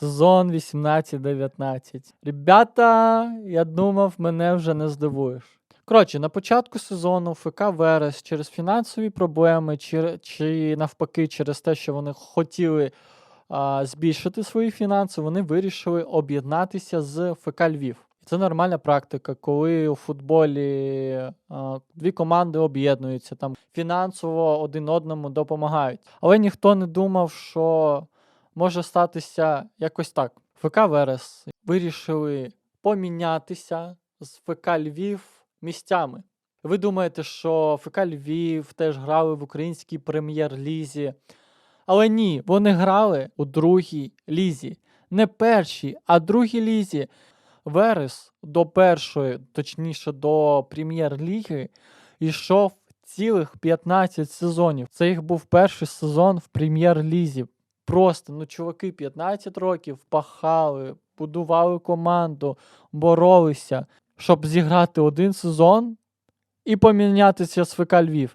Сезон 18-19. Ребята, я думав, мене вже не здивуєш. Коротше, на початку сезону ФК Верес через фінансові проблеми, чи, чи навпаки, через те, що вони хотіли а, збільшити свої фінанси, вони вирішили об'єднатися з ФК Львів. Це нормальна практика, коли у футболі а, дві команди об'єднуються, там фінансово один одному допомагають. Але ніхто не думав, що може статися якось так. ФК Верес вирішили помінятися з ФК Львів місцями. Ви думаєте, що ФК Львів теж грали в українській прем'єр-лізі. Але ні, вони грали у другій лізі. Не першій, а другій лізі. Верес до першої, точніше до прем'єр-ліги, йшов цілих 15 сезонів. Це їх був перший сезон в прем'єр-лізі. Просто, ну, чуваки, 15 років пахали, будували команду, боролися, щоб зіграти один сезон і помінятися з ФК Львів.